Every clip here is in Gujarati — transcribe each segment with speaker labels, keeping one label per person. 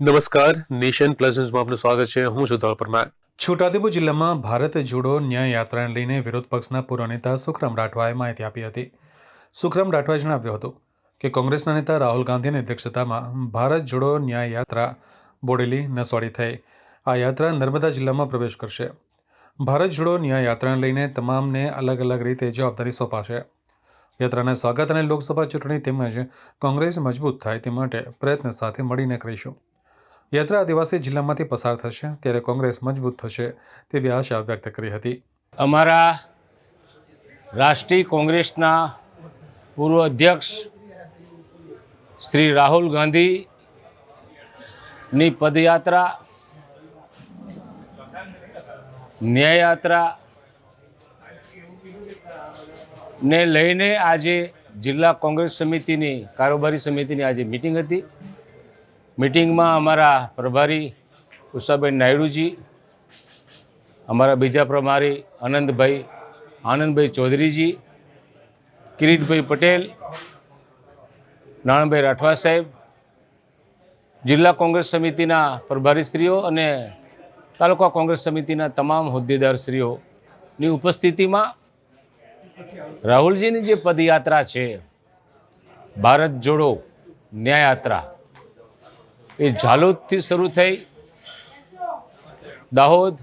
Speaker 1: નમસ્કાર, નેશન પ્લસ ન્યૂઝમાં આપનું સ્વાગત છે. હું છું ધોળ પરમાર.
Speaker 2: છોટાઉદેપુર જિલ્લામાં ભારત જોડો ન્યાય યાત્રાને લઈને વિરોધ પક્ષના પૂર્વ નેતા સુખરામ રાઠવાએ માહિતી આપી હતી. સુખરામ રાઠવાએ જણાવ્યું હતું કે કોંગ્રેસના નેતા રાહુલ ગાંધીની અધ્યક્ષતામાં ભારત જોડો ન્યાય યાત્રા બોડેલી નસવાડી થઈ. આ યાત્રા નર્મદા જિલ્લામાં પ્રવેશ કરશે. ભારત જોડો ન્યાય યાત્રાને લઈને તમામને અલગ અલગ રીતે જવાબદારી સોંપાશે. યાત્રાના સ્વાગત અને લોકસભા ચૂંટણી તેમજ કોંગ્રેસ મજબૂત થાય તે માટે પ્રયત્ન સાથે મળીને કરીશું યાત્રા આદિવાસી જિલ્લામાંથી પસાર થશે, ત્યારે કોંગ્રેસ મજબૂત થશે તેવી આશા વ્યક્ત કરી હતી.
Speaker 3: અમારા રાષ્ટ્રીય કોંગ્રેસના પૂર્વ અધ્યક્ષ શ્રી રાહુલ ગાંધીની પદયાત્રા ન્યાયયાત્રા ને લઈને આજે જિલ્લા કોંગ્રેસ સમિતિની, કારોબારી સમિતિની આજે મિટિંગ હતી. મિટિંગમાં અમારા પ્રભારી ઉષાબેન નાયડુજી, અમારા બીજા પ્રભારી આનંદભાઈ આનંદભાઈ ચૌધરીજી, કિરીટભાઈ પટેલ નાણભાઈ રાઠવા સાહેબ, જિલ્લા કોંગ્રેસ સમિતિના પ્રભારીશ્રીઓ અને તાલુકા કોંગ્રેસ સમિતિના તમામ હોદ્દેદારશ્રીઓની ઉપસ્થિતિમાં રાહુલજીની જે પદયાત્રા છે, ભારત જોડો ન્યાયયાત્રા એ ઝાલોદથી શરૂ થઈ દાહોદ,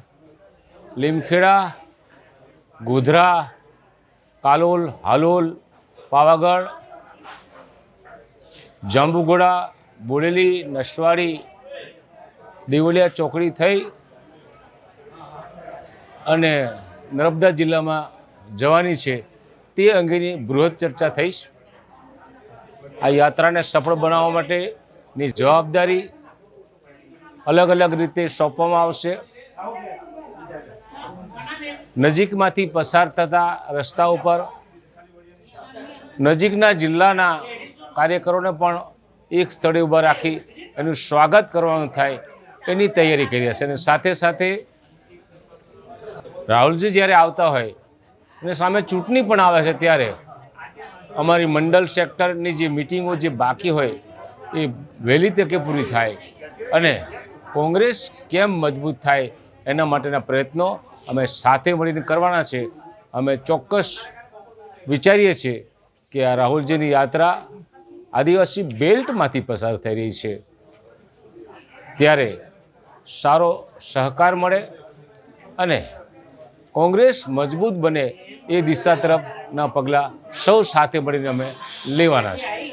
Speaker 3: લીમખેડા, ગોધરા, કાલોલ, હાલોલ, પાવાગઢ જાંબુઘોડા બોડેલી, નસવાડી, દેવલિયા ચોકડી થઈ અને નર્મદા જિલ્લામાં જવાની છે તે અંગેની બૃહદ ચર્ચા થઈશ. આ યાત્રાને સફળ બનાવવા માટેની જવાબદારી અલગ અલગ રીતે સોંપવામાં આવશે. નજીકમાંથી પસાર થતા રસ્તા ઉપર નજીકના જિલ્લાના કાર્યકરોને પણ એક સ્થળે ઊભા રાખી એનું સ્વાગત કરવાનું થાય એની તૈયારી કરી હશે. અને સાથે સાથે રાહુલજી જ્યારે આવતા હોય અને સામે ચૂંટણી પણ આવે છે ત્યારે અમારી મંડળ સેક્ટરની જે મિટિંગો જે બાકી હોય એ વહેલી તકે પૂરી થાય. અને કોંગ્રેસ કેમ મજબૂત થાય એના માટેના પ્રયત્નો અમે સાથે મળીને કરવાના છે. અમે ચોક્કસ વિચારીએ છીએ કે આ રાહુલજીની યાત્રા આદિવાસી બેલ્ટમાંથી પસાર થઈ રહી છે. ત્યારે સારો સહકાર મળે અને કોંગ્રેસ મજબૂત બને એ દિશા તરફના પગલાં સૌ સાથે મળીને અમે લેવાના છે.